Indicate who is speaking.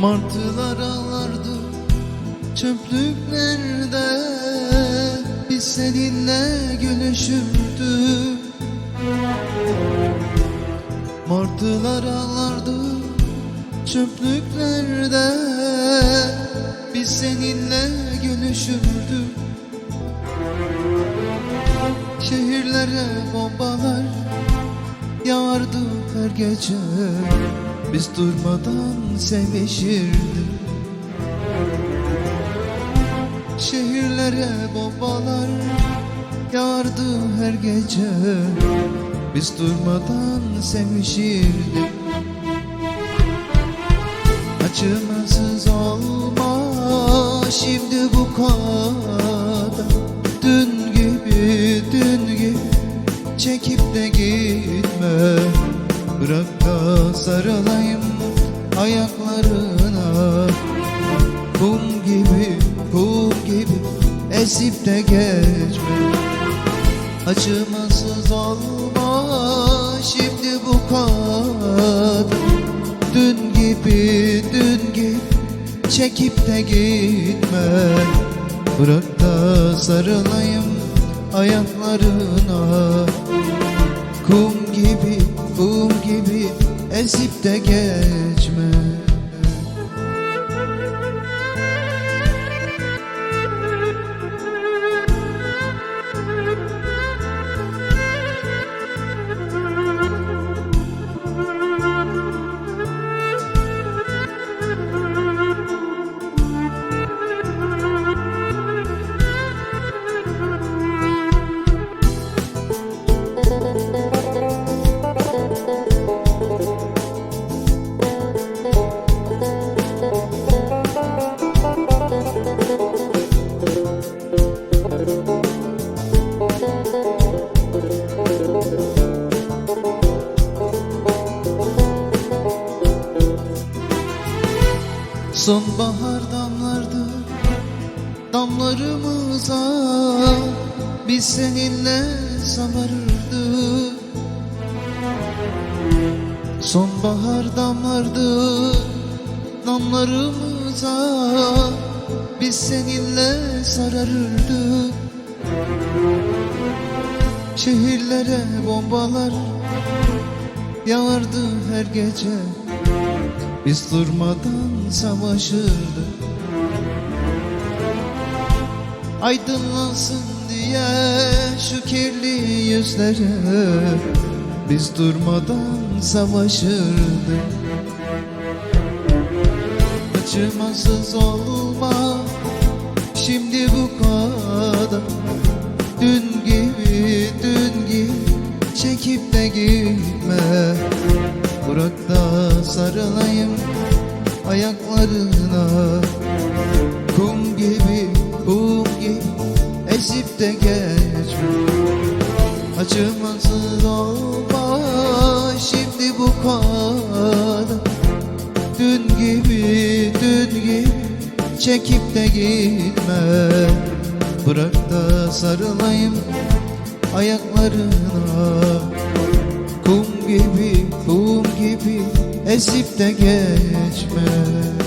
Speaker 1: Martılar ağlardı çöplüklerde Biz seninle gülüşürdük. Martılar ağlardı çöplüklerde Biz seninle gülüşürdük. Şehirlere bombalar yağardı her gece Biz durmadan sevişirdik. Şehirlere bombalar yağardı her gece. Biz durmadan sevişirdik. Acımasız olma şimdi bu kadar. Dün gibi dün gibi çekip de gitme Bırak da sarılayım ayaklarına. Kum gibi kum gibi esip de geçme. Acımasız olma şimdi bu kadar Dün gibi dün gibi çekip de gitme. Bırak da sarılayım ayaklarına. Kum gibi kum gibi esip de geçme Sonbahar damlardı damlarımıza Biz seninle samarırdık. Sonbahar damlardı damlarımıza Biz seninle sararırdık. Şehirlere bombalar yağardı her gece. Biz durmadan savaşırdık. Aydınlansın diye şu kirli yüzlere. Biz durmadan savaşırdık. Acımasız olma şimdi bu kadar. Dün gibi dün gibi. Çekip de gitme. Bırak da sarılayım ayaklarına. Kum gibi kum gibi. Esip de geçme. Acımasız olma. Şimdi bu kadar. Dün gibi dün gibi çekip de gitme. Bırak da sarılayım ayaklarına. Kum gibi kum gibi esip de geçme